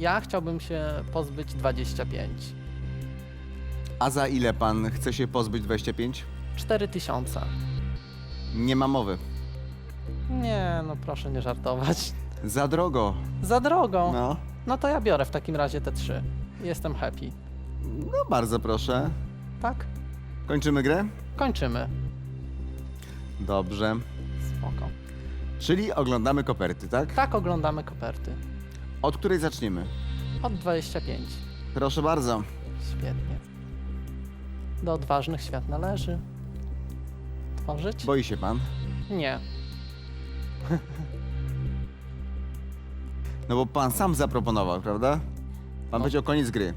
Ja chciałbym się pozbyć 25. A za ile pan chce się pozbyć 25? 4000. Nie ma mowy. Nie, no proszę nie żartować. Za drogo. Za drogo. No. No to ja biorę w takim razie te trzy. Jestem happy. No bardzo proszę. Tak? Kończymy grę? Kończymy. Dobrze. Spoko. Czyli oglądamy koperty, tak? Tak oglądamy koperty. Od której zaczniemy? Od 25. Proszę bardzo. Świetnie. Do odważnych świat należy. Tworzyć? Boi się pan? Nie. No bo pan sam zaproponował, prawda? Pan No. powiedział koniec gry.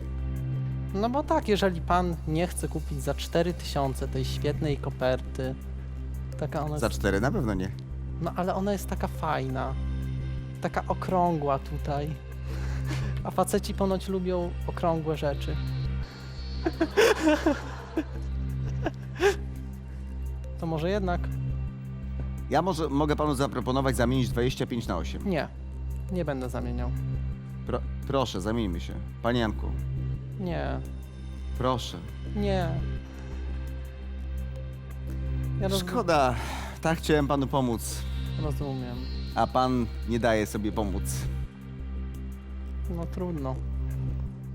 No bo tak, jeżeli pan nie chce kupić za 4000 tej świetnej koperty, taka ona Za jest, cztery na pewno nie. no ale ona jest taka fajna, taka okrągła tutaj. A faceci ponoć lubią okrągłe rzeczy. To może jednak? Ja może mogę panu zaproponować zamienić 25 na 8. Nie, nie będę zamieniał. Pro, proszę, zamieńmy się. Panie Janku, Nie, proszę. nie. Ja roz... Szkoda. Tak chciałem panu pomóc, rozumiem. A pan nie daje sobie pomóc. No trudno.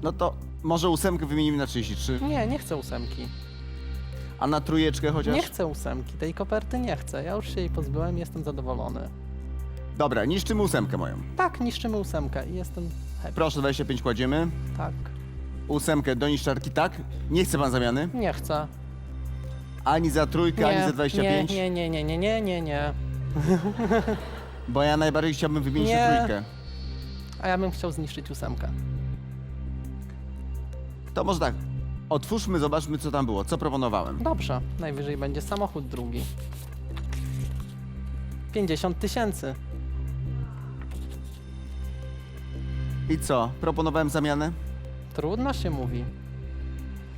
No to może ósemkę wymienimy na 33, Nie, nie chcę ósemki. a na trójeczkę chociaż? Nie chcę ósemki, tej koperty nie chcę. Ja już się jej pozbyłem i jestem zadowolony. Dobra, niszczymy ósemkę moją. Tak, niszczymy ósemkę i jestem happy. Proszę, 25 kładziemy. Tak, Ósemkę do niszczarki, tak? Nie chce pan zamiany? nie chcę. Ani za trójkę, ani za 25? Nie, nie, nie, nie, nie, nie, nie. Bo ja najbardziej chciałbym wymienić Nie. na trójkę. A ja bym chciał zniszczyć ósemkę. To może tak. Otwórzmy, zobaczmy co tam było. Co proponowałem? Dobrze, najwyżej będzie samochód drugi. 50 tysięcy. I co? Proponowałem zamianę? Trudno się mówi.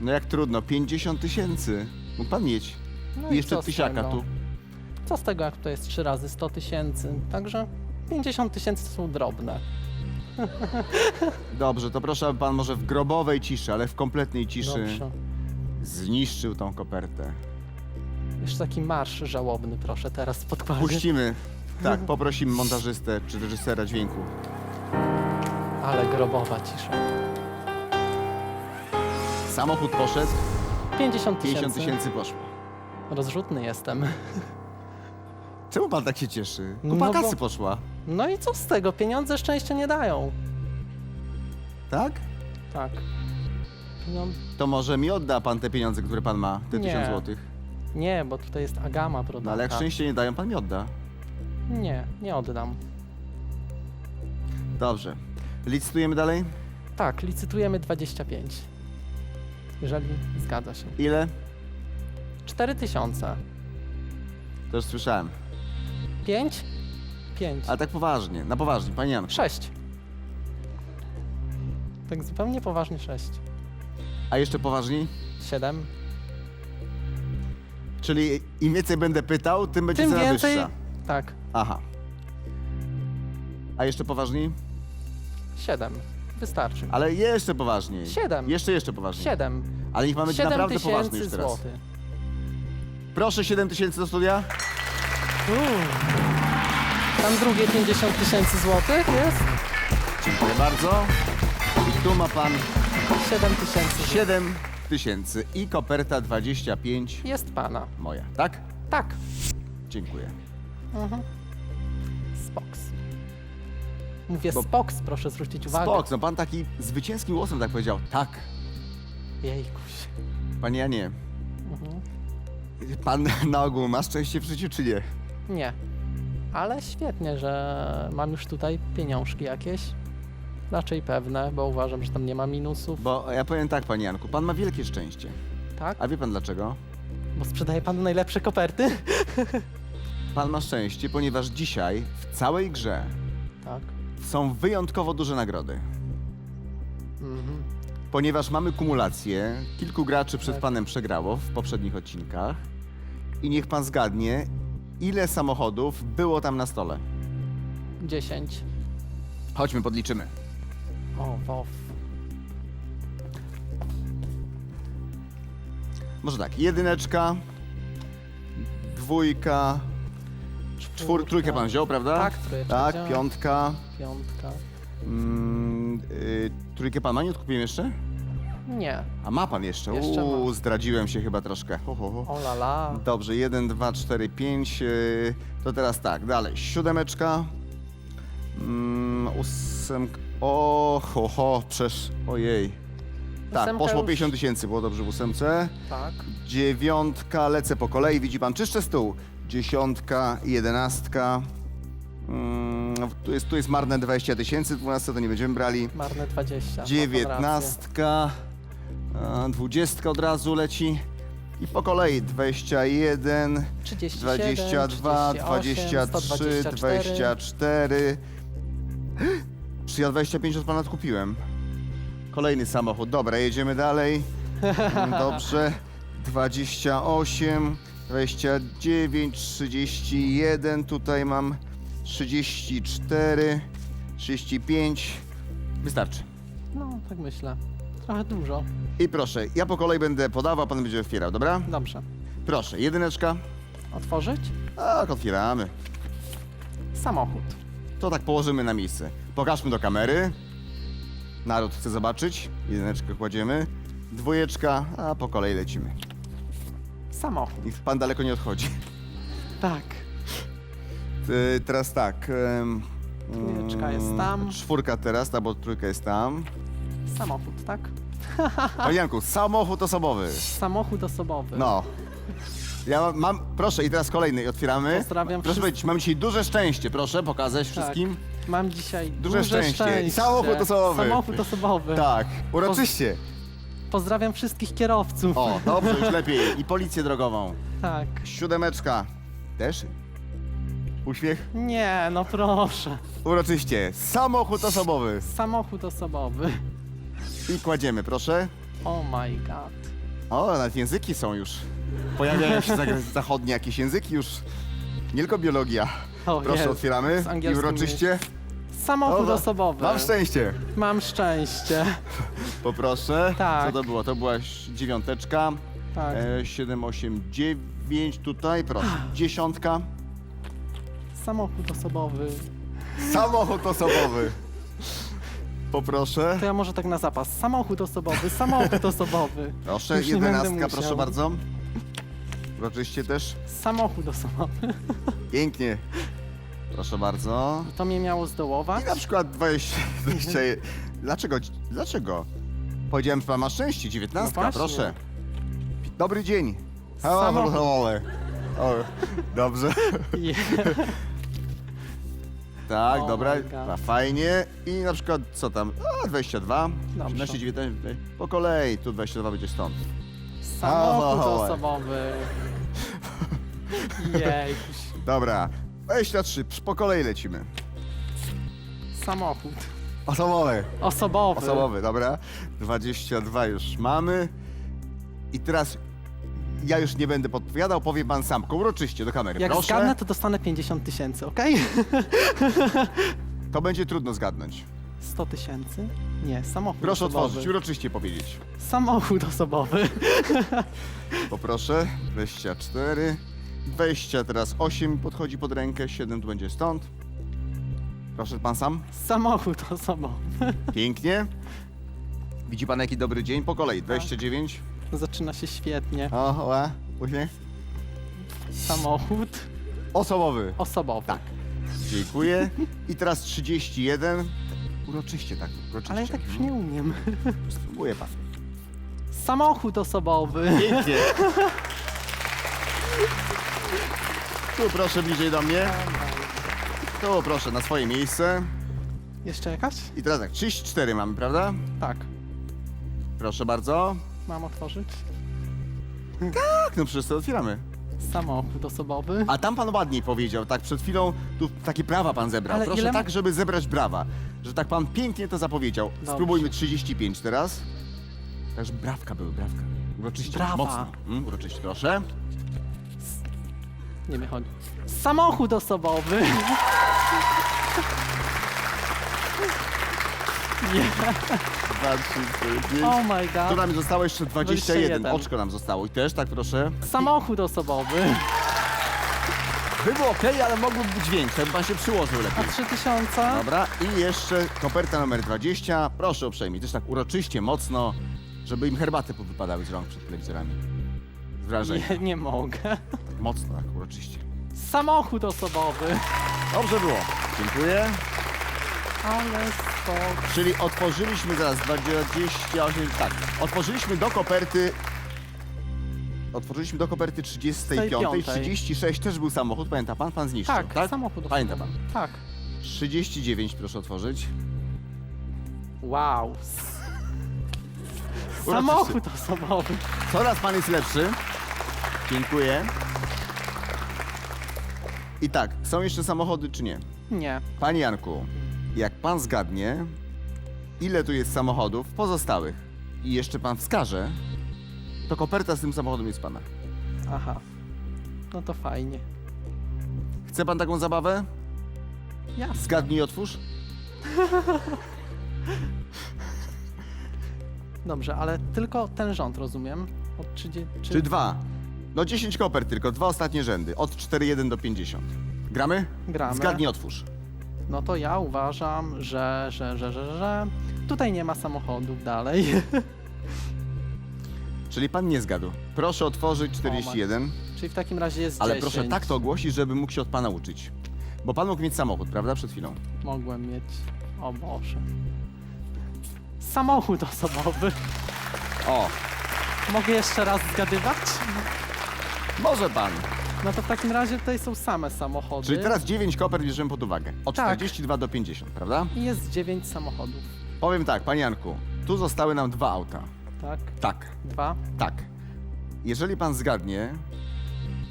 No jak trudno, 50 tysięcy. Mógł pan mieć. No I jeszcze co z tysiaka tego? tu. Co z tego, jak to jest 3 razy 100 tysięcy? Także 50 tysięcy to są drobne. Dobrze, to proszę, aby pan może w grobowej ciszy, ale w kompletnej ciszy Dobrze. zniszczył tą kopertę. Jeszcze taki marsz żałobny, proszę, teraz w podkładzie. Puścimy. Tak, poprosimy montażystę czy reżysera dźwięku. Ale grobowa cisza. Samochód poszedł, 50 50 tysięcy. tysięcy poszło. Rozrzutny jestem. Czemu pan tak się cieszy? Kupa No bo- kasy poszła. No i co z tego? Pieniądze szczęścia nie dają. Tak? Tak. Pieniądze... To może mi odda pan te pieniądze, które pan ma, te Nie. 1000 złotych. Nie, bo tutaj jest agama prodana. No ale jak szczęście nie dają, pan mi odda. Nie, nie oddam. Dobrze. Licytujemy dalej? Tak, licytujemy 25. Jeżeli zgadza się. Ile? 4000. To już słyszałem. 5? 5. Ale tak poważnie, na poważnie, panie Janku. 6. Tak zupełnie poważnie 6. A jeszcze poważniej? 7. Czyli im więcej będę pytał, tym będzie Tym cena więcej. wyższa. Tak, Aha. A jeszcze poważniej? 7. Wystarczy. Ale jeszcze poważniej. 7. Jeszcze, jeszcze poważniej. 7. Ale niech 7 naprawdę poważny tysięcy już teraz. złotych. Proszę 7 tysięcy do studia. Tam drugie 50 tysięcy złotych jest? Dziękuję bardzo. I tu ma pan 7 tysięcy. 7 tysięcy i koperta 25 Jest pana. moja, tak? Tak. Dziękuję. Mhm. Spoks. Mówię Bo- spoks, proszę zwrócić uwagę. Spok, no pan taki zwycięskim głosem tak powiedział. Tak, Jejkuś. panie Janie. Mhm. Pan na ogół ma szczęście w życiu, czy nie? Nie. Ale świetnie, że mam już tutaj pieniążki jakieś. Raczej pewne, bo uważam, że tam nie ma minusów. Bo ja powiem tak, panie Janku, pan ma wielkie szczęście. Tak? A wie pan dlaczego? Bo sprzedaje panu najlepsze koperty? Pan ma szczęście, ponieważ dzisiaj w całej grze Tak. są wyjątkowo duże nagrody. Mhm. Ponieważ mamy kumulację, kilku graczy przed Tak. panem przegrało w poprzednich odcinkach. I niech pan zgadnie, ile samochodów było tam na stole. 10. Chodźmy, podliczymy. O, WoW. Może tak, jedyneczka, dwójka, czwór, trójkę pan wziął, prawda? Tak, trójeczkę Tak, wziąłem. piątka. Piątka. Mm, y, trójkę pan ma, nie odkupiłem jeszcze? Nie. A ma pan jeszcze? Jeszcze Uuu, mam. zdradziłem się chyba troszkę. Ho, ho, ho. O la la. Dobrze, 1, 2, 4, 5. yy, To teraz tak, dalej. Siódemeczka. Mm, ósemka. O, ho, ho, przecież. Ojej. Tak, Ósemka poszło już- 50 tysięcy, było dobrze w ósemce. Tak. Dziewiątka, lecę po kolei, widzi pan, czyszczę stół. Dziesiątka, jedenastka. Mm, tu, jest, tu jest marne 20 tysięcy, 12 to nie będziemy brali. Marne 20. ma pan rację. Dziewiętnastka, a, dwudziestka od razu leci. I po kolei 21, 37, 22, 38, 23, 124. 24. Czy ja 25 od pana kupiłem? Kolejny samochód. Dobra, jedziemy dalej. Dobrze. 28, 29, 31. Tutaj mam 34, 35. Wystarczy. No, tak myślę. Trochę dużo. I proszę, ja po kolei będę podawał, pan będzie otwierał, dobra? Dobrze. Proszę, jedyneczka. Otworzyć? Tak, otwieramy. Samochód. To tak położymy na miejsce. Pokażmy do kamery. Naród chce zobaczyć. Jedyneczkę kładziemy. Dwójeczka, a po kolei lecimy. Samochód. Niech pan daleko nie odchodzi. Tak. Ty, teraz tak. em, Trójeczka jest mm, tam. Czwórka teraz, ta, bo trójka jest tam. Samochód, tak? Panie Janku, samochód osobowy. Samochód osobowy. No. Ja mam, mam, proszę i teraz kolejny otwieramy. Pozdrawiam Proszę wszystkich. powiedzieć, mam dzisiaj duże szczęście, proszę pokazać wszystkim. Mam dzisiaj Duże duże, szczęście. I samochód osobowy. Samochód osobowy. Tak, uroczyście. Pozdrawiam wszystkich kierowców. O, dobrze, już lepiej. I policję drogową. Tak. Siódemeczka. Też? Uśmiech? Nie, no proszę. Uroczyście. Samochód osobowy. Samochód osobowy. I kładziemy, proszę. Oh my god. O, nawet języki są już. Pojawiają się za- zachodnie jakieś języki już. Nie tylko biologia. O, Proszę, otwieramy. Z I angielskim uroczyście. Samochód O, osobowy. Mam szczęście. Mam szczęście. Poproszę. Tak. Co to było? To była dziewiąteczka. Tak. E, 7, 8, 9 tutaj, proszę. Dziesiątka. Samochód osobowy. Samochód osobowy. Poproszę. To ja może tak na zapas. Samochód osobowy, samochód osobowy. Proszę, Już nie będę jedenastka, musiał. proszę bardzo. Uroczyście też. Samochód osobowy. Pięknie. Proszę bardzo. To mnie miało zdołować. I na przykład 20, 20 Dlaczego? Dlaczego? Powiedziałem, że pan ma szczęście. 19, No właśnie. proszę. Dobry dzień. Samochód. O, dobrze. Je- Tak, Oh dobra, my God. a, fajnie. I na przykład, co tam? A, 22, Dobrze. 18, 19, po kolei, tu 22 będzie stąd. Samochód osobowy. Jej. Dobra, 23, psz, po kolei lecimy. Samochód. Osobowy. Osobowy. Osobowy, dobra. 22 już mamy. I teraz ja już nie będę podpowiadał, powie pan sam, uroczyście do kamery. Jak Proszę. zgadnę, to dostanę 50 tysięcy, okej? To będzie trudno zgadnąć. 100 tysięcy? Nie, samochód Proszę osobowy. otworzyć, uroczyście powiedzieć. Samochód osobowy. Poproszę. 24. 20, teraz 8 podchodzi pod rękę, 7 tu będzie stąd. Proszę pan sam. Samochód osobowy. Pięknie. Widzi pan jaki dobry dzień? Po Tak. kolei. 29. Zaczyna się świetnie. O, ła, uśmiech. Samochód Osobowy. osobowy. Tak. Dziękuję. I teraz 31. Uroczyście tak, uroczyście. Ale ja tak już nie umiem. Spróbuję pan. Samochód osobowy. Pięknie. Tu proszę bliżej do mnie. Tu proszę na swoje miejsce. Jeszcze jakaś? I teraz tak, 34 mamy, prawda? Tak. Proszę bardzo. Mam otworzyć? Tak, no przecież to otwieramy. Samochód osobowy. A tam pan ładniej powiedział, tak przed chwilą tu takie prawa pan zebrał. Ale Proszę ile ma- tak, żeby zebrać brawa. Że tak pan pięknie to zapowiedział. Dobrze. Spróbujmy 35 teraz. Także brawka były, brawka. Uroczyście, Brawa. mocno. Mm, uroczyście, proszę. Nie wychodzi. Samochód osobowy. Nie. 2, 3, 4, 5. Oh my god. nam zostało jeszcze 21. 21. Oczko nam zostało. I też, tak proszę. Samochód osobowy. By było ok, ale mogłoby być większe, by pan się przyłożył A lepiej. 3000? Dobra, i jeszcze koperta numer 20. Proszę uprzejmie, też tak uroczyście, mocno, żeby im herbaty wypadały z rąk przed telewizorami. Z wrażenia. Nie, nie mogę. Mocno, tak, uroczyście. Samochód osobowy. Dobrze było. Dziękuję. Ale Czyli otworzyliśmy zaraz 28, tak. Otworzyliśmy do koperty. Otworzyliśmy do koperty 35. 35. 36 też był samochód, pamięta pan? Pan zniszczył, Tak, tak? samochód Pamięta pan. Tak. 39 proszę otworzyć. Wow. Samochód osobowy. Coraz pan jest lepszy. Dziękuję. I tak, są jeszcze samochody czy nie? Nie. Panie Janku, jak pan zgadnie, ile tu jest samochodów pozostałych i jeszcze pan wskaże, to koperta z tym samochodem jest pana. Aha. No to fajnie. Chce pan taką zabawę? Jasne. Zgadnij i otwórz. Dobrze, ale tylko ten rząd, rozumiem? Od 30... Czy... Czy dwa? No 10 kopert tylko, dwa ostatnie rzędy. Od 4,1 do 50. Gramy? Gramy. Zgadnij, otwórz. No to ja uważam, że, że, że, że, że tutaj nie ma samochodów dalej. Czyli pan nie zgadł. Proszę otworzyć 41. Czyli w takim razie jest Ale 10. proszę tak to ogłosić, żeby mógł się od pana uczyć. Bo pan mógł mieć samochód, prawda? Przed chwilą. Mogłem mieć. O Boże. Samochód osobowy. O, Mogę jeszcze raz zgadywać? może pan. No to w takim razie tutaj są same samochody. Czyli teraz 9 kopert bierzemy pod uwagę. Od Tak. 42 do 50, prawda? I jest 9 samochodów. Powiem tak, panie Janku, tu zostały nam dwa auta. Tak? Tak, Dwa? tak. Jeżeli pan zgadnie,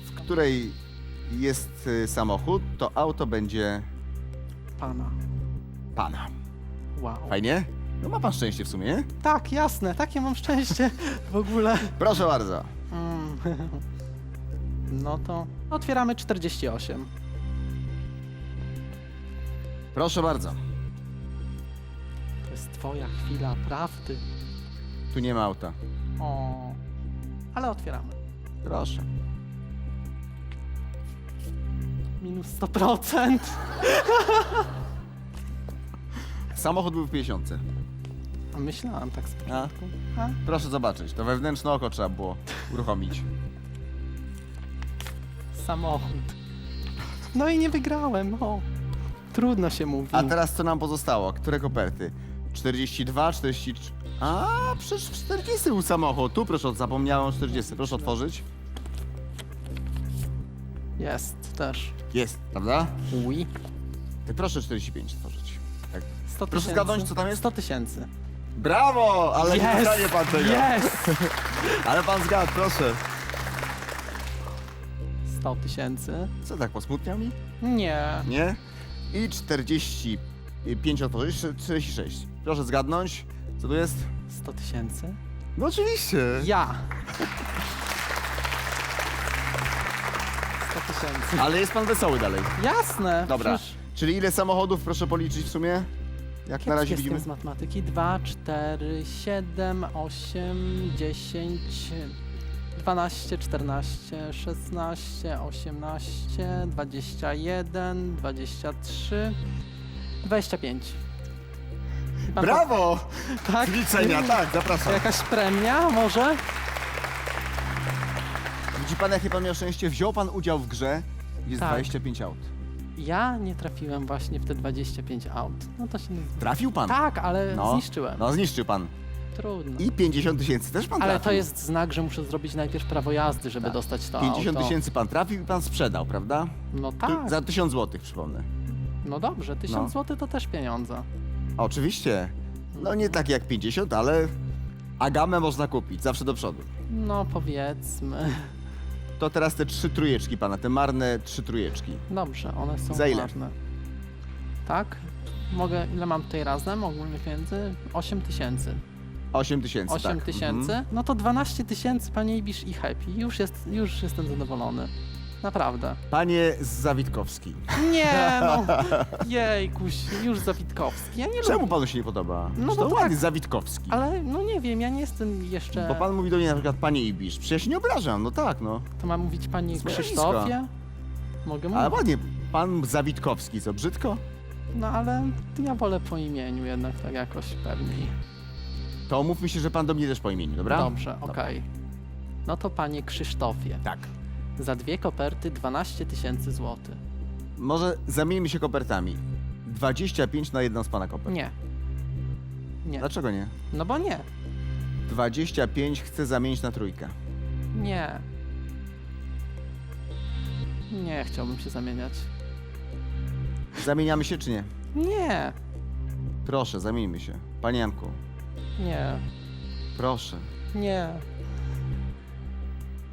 w której jest y, samochód, to auto będzie Pana. pana. Wow. Fajnie? No ma pan szczęście w sumie, nie? Tak, jasne. Takie mam szczęście w ogóle. Proszę bardzo. Mm. No to otwieramy 48. Proszę bardzo. To jest twoja chwila prawdy. Tu nie ma auta. O. Ale otwieramy. Proszę. Minus 100%. Samochód był w 50. A myślałam tak z. A? Proszę zobaczyć, to wewnętrzne oko trzeba było uruchomić. Samochód. No i nie wygrałem. O. Trudno się mówi. A teraz co nam pozostało? Które koperty? 42, 43... A, przecież w 40 był samochód. Tu proszę, zapomniałem o 40. Proszę otworzyć. Jest też. Jest, prawda? Oui. Ty proszę 45 otworzyć. Tak. 100 Proszę tysięcy. zgadnąć, co tam jest? 100 tysięcy. Brawo! Ale nie Jest! pan tego. Jest! Ale pan zgadł, proszę. 100 tysięcy. Co tak, posmutniał mi? Nie. Nie? I 45 otworzyć, 46. Proszę zgadnąć, co tu jest? 100 tysięcy. No oczywiście. Ja. 100 tysięcy. Ale jest pan wesoły dalej. Jasne. Dobra. przecież Czyli ile samochodów proszę policzyć w sumie? Jak na razie widzimy. jestem z matematyki. 2, 4, 7, 8, 10, 12, 14, 16, 18, 21, 23, 25. Pan Brawo! Tak? Liczenia, tak, zapraszam. Jakaś premia może? Widzi pan, jakie pan miał szczęście? Wziął pan udział w grze, jest Tak. 25 aut. Ja nie trafiłem właśnie w te 25 aut. No to się. Trafił pan? Tak, ale No. zniszczyłem. No, zniszczył pan. Trudno. I 50 tysięcy też pan Ale trafił. to jest znak, że muszę zrobić najpierw prawo jazdy, żeby Tak. dostać to 50 auto. tysięcy pan trafił i pan sprzedał, prawda? No Tu- tak. Za 1000 złotych, przypomnę. No dobrze, 1000 No. zł to też pieniądze. Oczywiście. No nie tak jak 50, ale agamę można kupić, zawsze do przodu. No powiedzmy. To teraz te trzy trójeczki pana, te marne trzy trójeczki. Dobrze, one są Za ile? ważne. Tak? Mogę, ile mam tutaj razem ogólnie pieniędzy? 8 tysięcy. 8 tysięcy, 8 tak. tysięcy? Mhm. No to 12 tysięcy, panie Ibisz i happy. Już, jest, już jestem zadowolony. Naprawdę. Panie Zawitkowski. Nie no! Jejkuś, już Zawitkowski. Ja nie Czemu lubię. panu się nie podoba? No to bo ładnie, tak. Zawitkowski. Ale no nie wiem, ja nie jestem jeszcze... Bo pan mówi do mnie na przykład panie Ibisz. Przecież nie obrażam, no tak, no. To mam mówić pani Swoje Krzysztofie? Mogę Ale mówić? ładnie, pan Zawitkowski, co, brzydko? No ale ja wolę po imieniu jednak tak jakoś pewniej. To mówmy się, że pan do mnie też po imieniu, dobra? Dobrze, okej. No to panie Krzysztofie, Tak. za dwie koperty 12 tysięcy złotych. Może zamieńmy się kopertami. 25 na jedną z pana kopert. Nie. Nie. Dlaczego nie? No bo nie. 25 chcę zamienić na trójkę. Nie. Nie chciałbym się zamieniać. Zamieniamy się czy nie? Nie. Proszę, zamieńmy się. Panie Janku, Nie. proszę. Nie.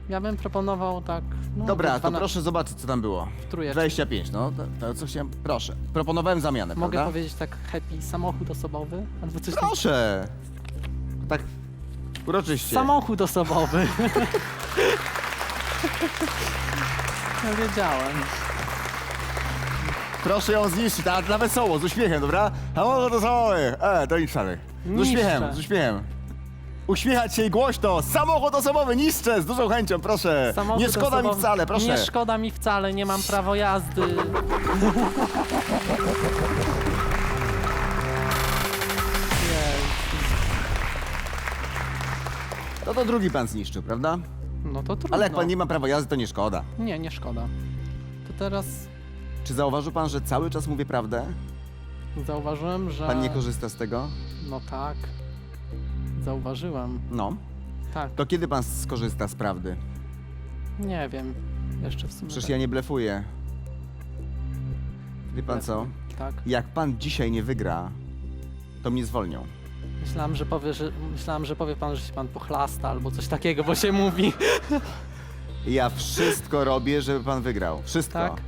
Ja bym proponował tak. No, Dobra, to 12 proszę zobaczyć, co tam było. w trójeczkę. 25, no, to, to co chciałem. Proszę. Proponowałem zamianę, Mogę prawda? powiedzieć tak happy samochód osobowy? Albo coś Proszę. Tak uroczyście. Samochód osobowy. ja wiedziałem. Proszę ją zniszczyć, a na wesoło, z uśmiechem, dobra? A może to. E, to niszczamy. Z uśmiechem, z uśmiechem. Uśmiechać się i głośno. Samochód osobowy niszczę, z dużą chęcią, proszę. Samochód nie szkoda mi osobowy- wcale, proszę. Nie szkoda mi wcale, nie mam prawo jazdy. No to drugi pan zniszczył, prawda? No to trudno. Ale jak pan nie ma prawa jazdy, to nie szkoda. Nie, nie szkoda. To teraz Czy zauważył pan, że cały czas mówię prawdę? Zauważyłem, że... Pan nie korzysta z tego? No tak. Zauważyłem. No. Tak. To kiedy pan skorzysta z prawdy? Nie wiem. Jeszcze w sumie. Przecież tak. ja nie blefuję. Wie pan co? Tak. Jak pan dzisiaj nie wygra, to mnie zwolnią. Myślałem, że powie, że, myślałem, że powie pan, że się pan pochlasta albo coś takiego, bo się mówi. Ja wszystko robię, żeby pan wygrał. Wszystko. Tak?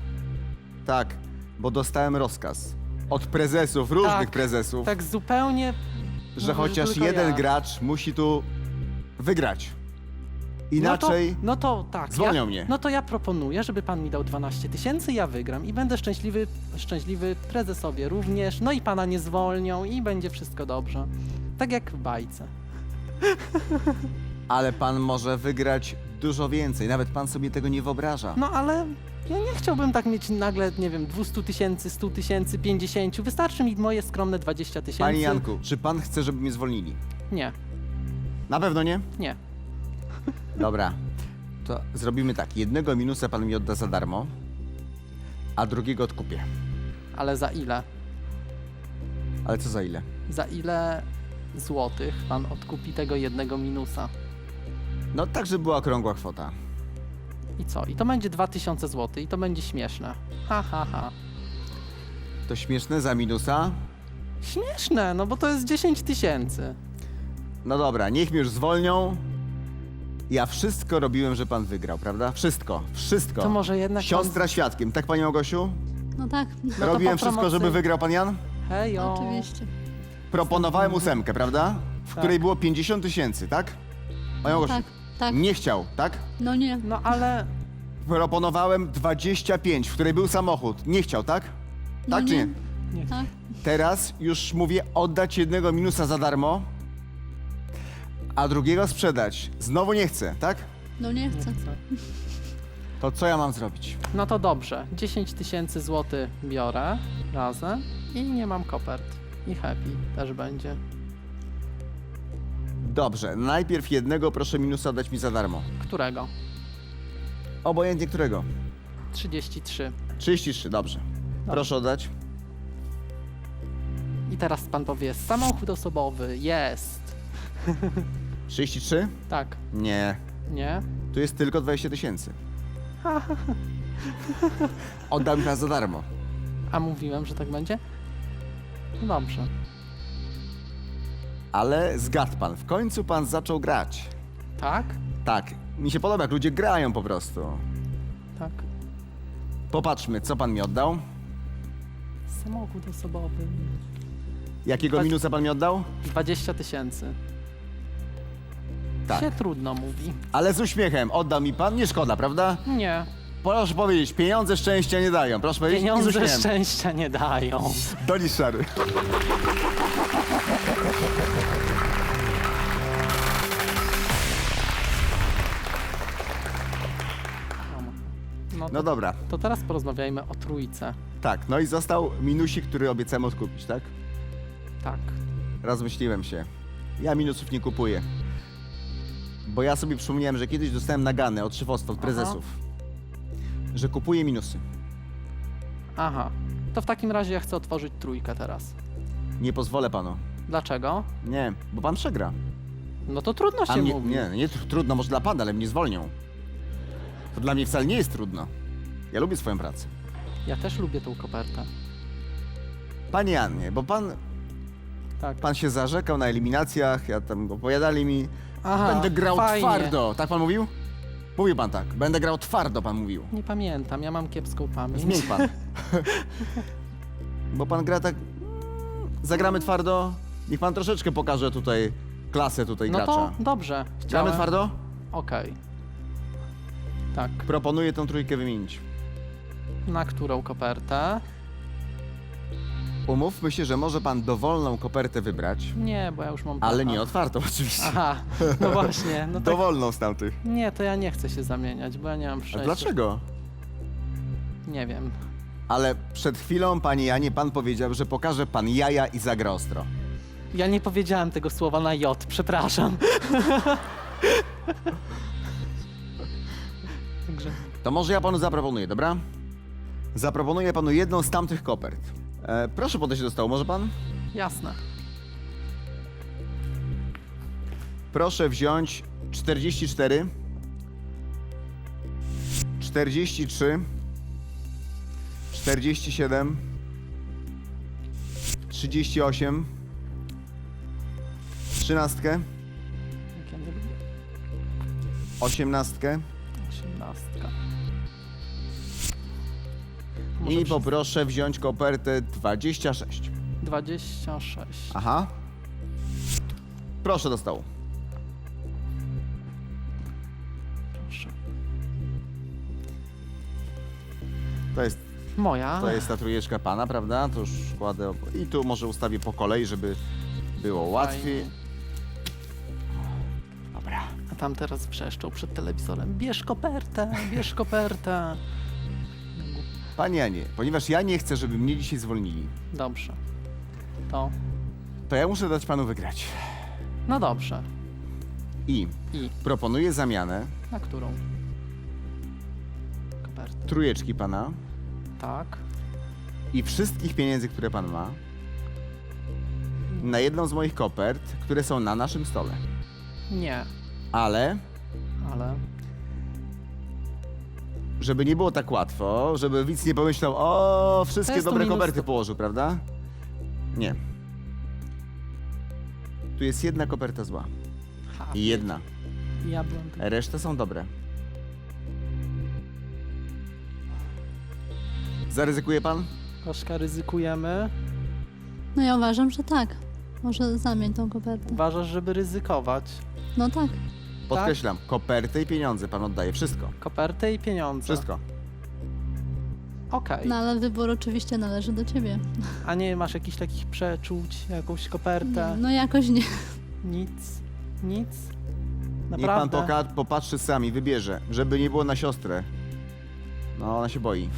Tak, bo dostałem rozkaz od prezesów, różnych Tak, prezesów, Tak zupełnie. że mówię, chociaż tylko jeden ja. gracz musi tu wygrać. Inaczej No to, no to tak. zwolnią ja, mnie. No to ja proponuję, żeby pan mi dał 12 tysięcy, ja wygram i będę szczęśliwy, szczęśliwy prezesowie również. No i pana nie zwolnią i będzie wszystko dobrze. Tak jak w bajce. ale pan może wygrać dużo więcej. Nawet pan sobie tego nie wyobraża. No ale ja nie chciałbym tak mieć nagle, nie wiem, 200 tysięcy, 100 tysięcy, 50. Wystarczy mi moje skromne 20 tysięcy. Panie Janku, czy pan chce, żeby mnie zwolnili? Nie, Na pewno nie? nie. Dobra. To zrobimy tak. Jednego minusa pan mi odda za darmo, a drugiego odkupię. Ale za ile? Ale co za ile? Za ile złotych pan odkupi tego jednego minusa? No tak, żeby była okrągła kwota. I co? I to będzie 2000 zł i to będzie śmieszne. Ha, ha, ha. To śmieszne za minusa? Śmieszne, no bo to jest 10 tysięcy. No dobra, niech mnie już zwolnią. Ja wszystko robiłem, że pan wygrał, prawda? Wszystko, wszystko. To może jednak Siostra świadkiem, tak panie Ogosiu? No tak, to Robiłem po wszystko, promocji- żeby wygrał pan Jan? Pan... Hejo. oczywiście. Proponowałem ósemkę, prawda? W Tak. której było 50 tysięcy, tak? Panie Ogosiu, Tak, tak. nie chciał, tak? No nie. No ale Proponowałem 25, w której był samochód. Nie chciał, tak? No Tak czy nie. nie? Tak. Teraz już mówię oddać jednego minusa za darmo, a drugiego sprzedać. Znowu nie chcę, tak? No nie chcę. To co ja mam zrobić? no to dobrze. 10 tysięcy złotych biorę razem i nie mam kopert. I happy też będzie. Dobrze, najpierw jednego proszę minusa dać mi za darmo. Którego? Obojętnie którego. 33. 33, dobrze. Proszę oddać. I teraz pan powie, samochód osobowy, jest. 33? Tak, Nie. nie? Tu jest tylko 20 tysięcy. Oddam teraz za darmo. A mówiłem, że tak będzie? No dobrze. Ale zgadł pan, w końcu pan zaczął grać. Tak? Tak, mi się podoba, jak ludzie grają po prostu. Tak. Popatrzmy, co pan mi oddał? Samochód osobowy. Jakiego Dwa- minusa pan mi oddał? 20 tysięcy. Tak. Się trudno mówi. Ale z uśmiechem. Oddał mi pan? Nie szkoda, prawda? Nie. Proszę powiedzieć, pieniądze szczęścia nie dają. Proszę powiedzieć. i z Pieniądze uśmiechem. szczęścia nie dają. Doni szary. No No dobra, to teraz porozmawiajmy o trójce. tak. No i został minusik, który obiecałem odkupić, tak? Tak. Rozmyśliłem się. Ja minusów nie kupuję. Bo ja sobie przypomniałem, że kiedyś dostałem naganę od szefostwa, od prezesów, że kupuję minusy. Aha. To w takim razie ja chcę otworzyć trójkę teraz. Nie pozwolę panu. Dlaczego? Nie, bo pan przegra. No to trudno się mnie, mówi. nie, nie tr- trudno może dla pana, ale mnie zwolnią. To dla mnie wcale nie jest trudno. Ja lubię swoją pracę. Ja też lubię tą kopertę. Panie Annie, bo pan, Tak. pan się zarzekał na eliminacjach, ja tam opowiadali mi, Aha, będę grał fajnie. twardo. Tak pan mówił? Mówił pan tak, będę grał twardo, pan mówił. Nie pamiętam, ja mam kiepską pamięć. Zmień pan. Bo pan gra tak. mm, Zagramy twardo. Niech pan troszeczkę pokaże tutaj klasę tutaj No gracza. to dobrze. Gramy Chciałem... twardo? Okej. Tak. Proponuję tą trójkę wymienić. Na którą kopertę? Umówmy się, że może pan dowolną kopertę wybrać, Nie, bo ja już mam. ale pecha. nie otwartą oczywiście. Aha, no właśnie. No tak, Dowolną z tamtych. nie, to ja nie chcę się zamieniać, bo ja nie mam A szczęścia. dlaczego? Nie wiem. Ale przed chwilą, panie Janie, pan powiedział, że pokaże pan jaja i zagra ostro. Ja nie powiedziałem tego słowa na J, przepraszam. Także To może ja panu zaproponuję, dobra? Zaproponuję panu jedną z tamtych kopert. E, proszę podejść do stołu, może pan? jasne. Proszę wziąć 44, 43, 47, 38, 13, Jak ja nie lubię. 18 Osiemnastka. Może i przez poproszę wziąć kopertę 26. 26. Aha. Proszę do stołu. Proszę. To jest, Moja. to jest ta trójeczka pana, prawda? To już kładę ob- i tu może ustawię po kolei, żeby było łatwiej. Dobra. A tam teraz wrzeszczą przed telewizorem. Bierz kopertę, bierz kopertę. Panie Janie, ponieważ ja nie chcę, żeby mnie dzisiaj zwolnili, Dobrze. To. to ja muszę dać panu wygrać. No dobrze. I I proponuję zamianę na którą? Kopertę. trójeczki pana Tak. i wszystkich pieniędzy, które pan ma, na jedną z moich kopert, które są na naszym stole. Nie, Ale, ale. Żeby nie było tak łatwo, żeby widz nie pomyślał, o, wszystkie jest to dobre minus koperty sto- położył, prawda? Nie. Tu jest jedna koperta zła. Ha, I jedna. ja. Resztę są dobre. Zaryzykuje pan? Troszkę ryzykujemy. No ja uważam, że tak. Może zamień tą kopertę. Uważasz, żeby ryzykować. No tak. Podkreślam, kopertę i pieniądze pan oddaje. Wszystko. Kopertę i pieniądze. Wszystko. Okej. No ale wybór oczywiście należy do ciebie. A nie masz jakichś takich przeczuć, jakąś kopertę? No jakoś nie. Nic. Nic. Niech pan Naprawdę. poka- popatrzy sami, wybierze, żeby nie było na siostrę. No, ona się boi.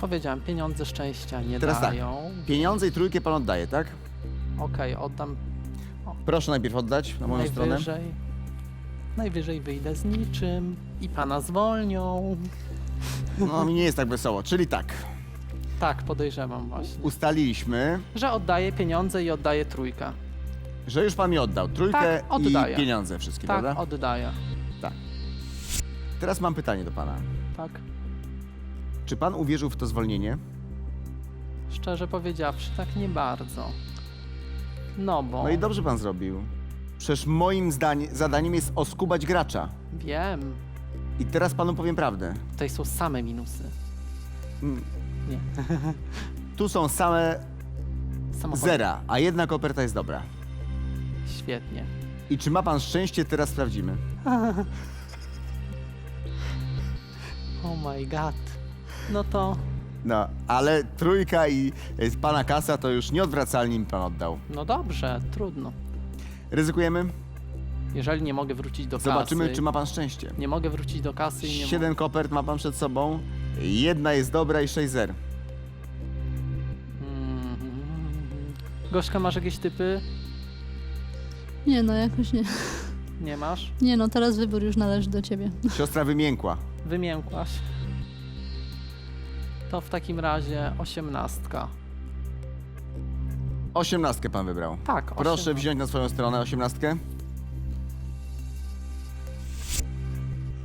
Powiedziałem, pieniądze szczęścia nie Teraz tak. dają. Pieniądze i trójkę pan oddaje, tak? Okej, oddam Proszę najpierw oddać na moją stronę. najwyżej. Najwyżej wyjdę z niczym i pana zwolnią. No, mi nie jest tak wesoło. Czyli tak, Tak, podejrzewam właśnie. ustaliliśmy, Że oddaję pieniądze i oddaję trójkę. że już pan mi oddał trójkę Tak, oddaję. i pieniądze wszystkie, Tak, prawda? oddaję. Teraz mam pytanie do pana. Tak. Czy pan uwierzył w to zwolnienie? Szczerze powiedziawszy, tak nie bardzo. No bo No i dobrze pan zrobił. Przecież moim zadaniem jest oskubać gracza. wiem, I teraz panu powiem prawdę. tutaj są same minusy. Mm, Nie. Tu są same Samochody. zera, a jedna koperta jest dobra. Świetnie. I czy ma pan szczęście, teraz sprawdzimy. Oh my god. No to, No, ale trójka i y, pana kasa to już nieodwracalnie mi pan oddał. no dobrze, trudno. Ryzykujemy? Jeżeli nie mogę wrócić do Zobaczymy, kasy... czy ma pan szczęście. Nie mogę wrócić do kasy i nie Siedem kopert ma pan przed sobą. Jedna jest dobra i sześć zer. Mm. Gorzka, masz jakieś typy? Nie no, jakoś nie. Nie masz? Nie no, teraz wybór już należy do ciebie. Siostra wymiękła. Wymiękłaś. To w takim razie osiemnastka. Osiemnastkę pan wybrał. Tak, Proszę osiemnastka. wziąć na swoją stronę osiemnastkę.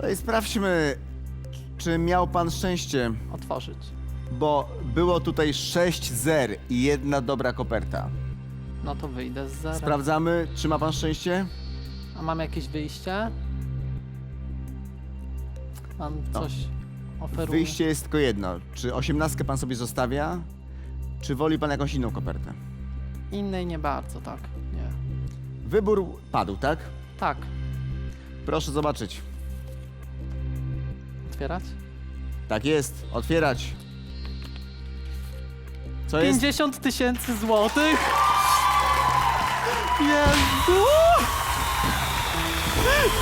No i sprawdźmy, czy miał pan szczęście, Otworzyć. bo było tutaj sześć zer i jedna dobra koperta. No to wyjdę z zera. Sprawdzamy, czy ma pan szczęście? A mam jakieś wyjście? Mam No. coś oferuję. Wyjście jest tylko jedno. Czy osiemnastkę pan sobie zostawia, czy woli pan jakąś inną kopertę? Innej nie bardzo, tak. Nie. Wybór padł, tak? Tak. Proszę zobaczyć. Otwierać? Tak jest, otwierać. Co jest? 50 tysięcy złotych! Jezu!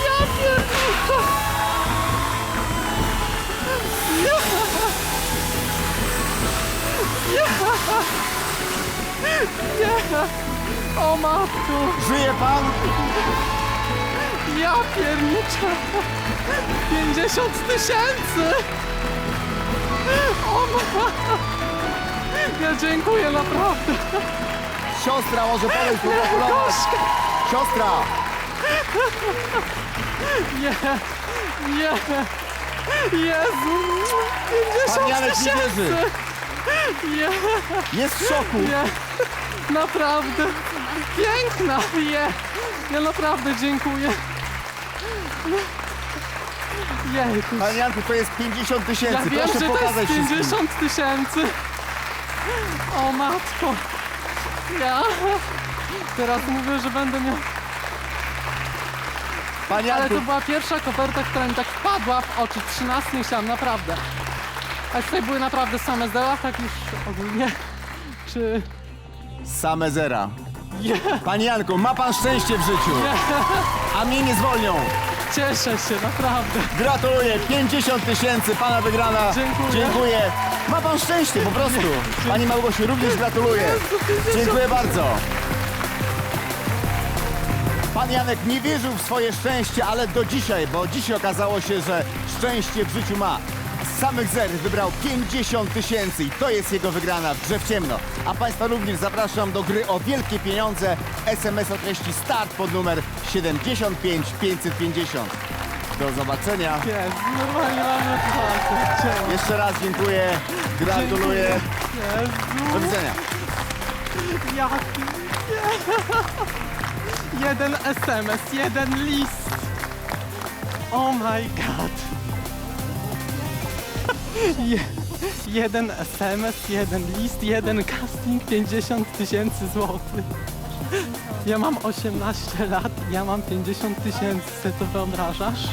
Ja pierdolę! Ja! Ja! Ja! O matko! Żyje pan? Ja pierniczę! 50 tysięcy! O ma... Ja dziękuję naprawdę! Siostra może podejść pogratulować. Siostra! Nie! Nie! Jezu! Pan 50 Janek nie tysięcy! wierzy. Nie! Jest w szoku. Naprawdę! Piękna! Nie! Ja naprawdę dziękuję! Jejku! Panie Janku, to jest 50 tysięcy. Ja wiem, Proszę że to pokazać jest wszystkim. 50 tysięcy! O matko! Ja... Teraz mówię, że będę miał... Panie Ale Janku, to była pierwsza koperta, która mi tak wpadła w oczy. 13 nie chciałam, naprawdę. A tutaj były naprawdę same zera, tak już ogólnie. Czy... same zera. Nie, Panie Janku, ma pan szczęście w życiu. A mnie nie zwolnią. cieszę się, naprawdę. Gratuluję, 50 tysięcy, pana wygrana. Dziękuję. Dziękuję. Ma pan szczęście po prostu. Pani Małgosiu, również gratuluję. Dziękuję bardzo. Pan Janek nie wierzył w swoje szczęście, ale do dzisiaj, bo dzisiaj okazało się, że szczęście w życiu ma. Samych zer wybrał 50 tysięcy i to jest jego wygrana w grze w ciemno. A Państwa również zapraszam do gry o wielkie pieniądze. SMS o treści start pod numer 75550. Do zobaczenia. Jest, normalnie na mnie płacze. Jeszcze raz dziękuję, gratuluję. Jezu, Do widzenia. jaki... Jeden SMS, jeden list. Oh my god. Je, jeden SMS, jeden list, jeden casting, 50 tysięcy złotych. Ja mam 18 lat, ja mam 50 tysięcy, to wyobrażasz?